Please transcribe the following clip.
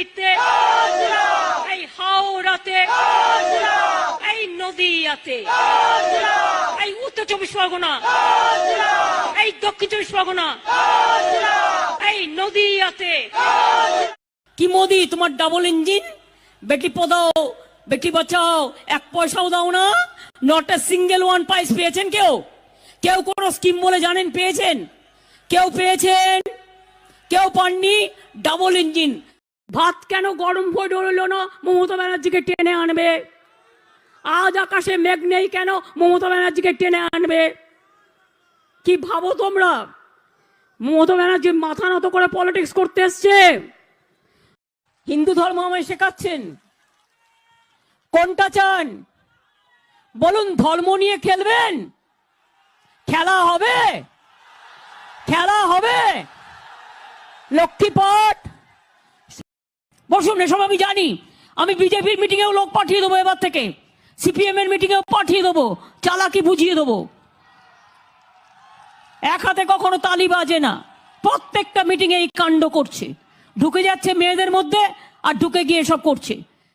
দিল্লিতে এই হাওড়াতে, এই নদিয়াতে, এই উত্তর চব্বিশ পরগনা, এই দক্ষিণ চব্বিশ পরগনা, এই নদিয়াতে। কি মোদি, তোমার ডাবল ইঞ্জিন বেটি পদাও, বেটি বাঁচাও, এক পয়সাও দাও না। নট এ সিঙ্গেল ওয়ান পাইস পেয়েছেন কেউ? কেউ কোন স্কিম বলে জানেন পেয়েছেন? কেউ পেয়েছেন? কেউ পাননি? ডাবল ইঞ্জিন ভাত কেন গরম হয়ে রইল না? মমতা ব্যানার্জিকে টেনে আনবে। আজ আকাশে মেঘ নেই কেন মমতা ব্যানার্জিকে টেনে আনবে? কি ভাবো তোমরা? মমতা ব্যানার্জি মাথা নত করে পলিটিক্স করতে এসছে। হিন্দু ধর্ম আমায় শেখাচ্ছেন। কোনটা চান? বলুন, ধর্ম নিয়ে খেলবেন? খেলা হবে? খেলা হবে? লক্ষ্মীপট বসুন এসব আমি জানি। আমি বিজেপির মিটিংয়েও লোক পাঠিয়ে দেবো এবার থেকে। সিপিএম এর মিটিংয়েও পাঠিয়ে দেবো। চালাকি বুঝিয়ে দেবো। এক হাতে কখনো তালি বাজে না। প্রত্যেকটা মিটিংয়ে এই কাণ্ড করছে। ঢুকে যাচ্ছে মেয়েদের মধ্যে আর ঢুকে গিয়ে সব করছে।